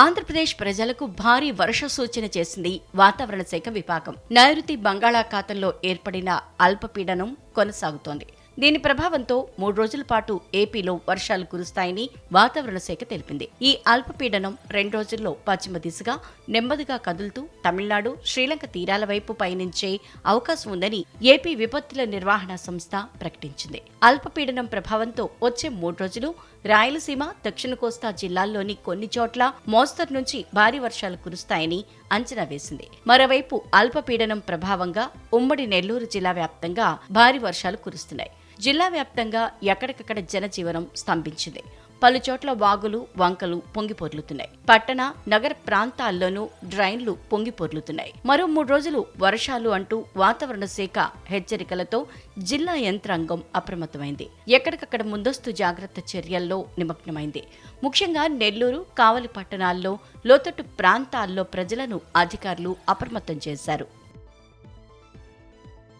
ఆంధ్రప్రదేశ్ ప్రజలకు భారీ వర్ష సూచన చేసింది వాతావరణ శాఖ విభాగం. నైరుతి బంగాళాఖాతంలో ఏర్పడిన అల్పపీడనం కొనసాగుతోంది. దీని ప్రభావంతో మూడు రోజుల పాటు ఏపీలో వర్షాలు కురుస్తాయని వాతావరణ శాఖ తెలిపింది. ఈ అల్పపీడనం రెండు రోజుల్లో పశ్చిమ దిశగా నెమ్మదిగా కదులుతూ తమిళనాడు శ్రీలంక తీరాల వైపు పయనించే అవకాశం ఉందని ఏపీ విపత్తుల నిర్వహణ సంస్థ ప్రకటించింది. అల్పపీడనం ప్రభావంతో వచ్చే మూడు రోజులు రాయలసీమ దక్షిణ కోస్తా జిల్లాల్లోని కొన్ని చోట్ల మోస్తరు నుంచి భారీ వర్షాలు కురుస్తాయని అంచనా వేసింది. మరోవైపు అల్పపీడనం ప్రభావంగా ఉమ్మడి నెల్లూరు జిల్లా వ్యాప్తంగా భారీ వర్షాలు కురుస్తున్నాయి. జిల్లా వ్యాప్తంగా ఎక్కడికక్కడ జనజీవనం స్తంభించింది. పలు చోట్ల వాగులు వంకలు పొంగి పొర్లుతున్నాయి. పట్టణ నగర ప్రాంతాల్లోనూ డ్రైన్లు పొంగిపొర్లుతున్నాయి మరో మూడు రోజులు వర్షాలు అంటూ వాతావరణ శాఖ హెచ్చరికలతో జిల్లా యంత్రాంగం అప్రమత్తమైంది. ఎక్కడికక్కడ ముందస్తు జాగ్రత్త చర్యల్లో నిమగ్నమైంది. ముఖ్యంగా నెల్లూరు కావలి పట్టణాల్లో లోతట్టు ప్రాంతాల్లో ప్రజలను అధికారులు అప్రమత్తం చేశారు.